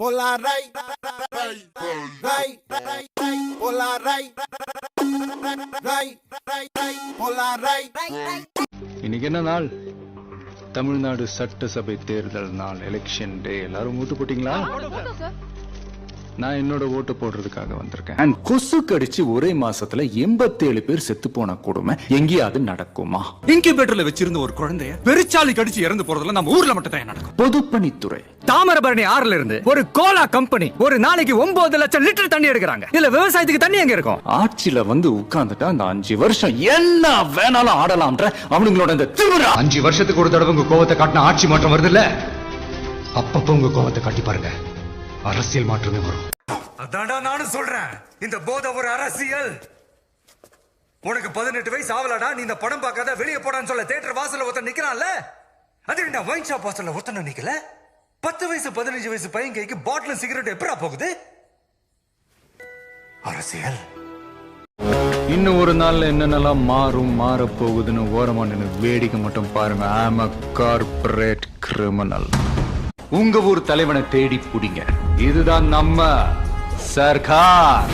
Polaray, ray, ray, ray, Polaray, ray, ray, ray, Polaray. இன்னைக்கு என்ன நாள்? தமிழ்நாடு சட்டசபை தேர்தல் நாள் எலெக்ஷன் டே எல்லாரும் ஓட்டு போட்டீங்களா? நான் என்னோட ஓட்டு போடுறதுக்காக வந்திருக்கேன். And கொசு கடிச்சு ஒரே மாசத்துல 87 பேர் செத்து போன கொடுமை எங்கேயாவது நடக்குமா? இன்குபேட்டர்ல வச்சிருந்த ஒரு குழந்தைய பெருச்சாலி கடிச்சு இறந்து போறதுல நம்ம ஊர்ல மட்டும் தான் நடக்கும். பொதுப்பணித்துறை. தாமிரபரணி ஆறுல இருந்து ஒரு கோலா கம்பெனி ஒரு நாளைக்கு ஒன்பது லட்சம் லிட்டர் தண்ணி எடுக்கிறாங்க. இதுல விவசாயத்துக்கு தண்ணி எங்க இருக்கும்? ஆட்சியில வந்து உட்கார்ந்துட்டா அந்த அஞ்சு வருஷம் என்ன வேணாலும் ஆடலாம்ன்ற அவனுங்களோட இந்த திமிரா. அஞ்சு வருஷத்துக்கு ஒரு தடவை உங்க கோவத்தை காட்டின ஆட்சி மாற்றம் வருது இல்ல அப்பப்ப உங்க கோவத்தை காட்டி பாருங்க. அரசியல் மாற்றமே வரும். அதான்டா நானும் சொல்றேன். இந்த போதை ஒரு அரசியல். உனக்கு பதினெட்டு வயசு ஆகலடா நீ இந்த படம் பார்க்காத வெளியே போடான்னு சொல்ல தேட்டர் வாசல்ல ஒருத்தன் நிக்கிறான்ல? அது என்ன ஒயின் ஷாப் வாசல்ல ஒருத்தன நிக்கல? பத்து வயசு பதினஞ்சு வயசு பையன் கைக்கு பாட்டில் சிகரெட் எப்படா போகுது? அரசியல். இன்னும் ஒரு நாள்ல என்னென்னலாம் மாறும் மாறப் போகுதுன்னு ஓரமா நின்னு வேடிக்கை மட்டும் பாருங்க. ஆம அ கார்பரேட் கிரிமினல் உங்க ஊர் தலைவனை தேடி புடிங்க. இதுதான் நம்ம சர்க்கார்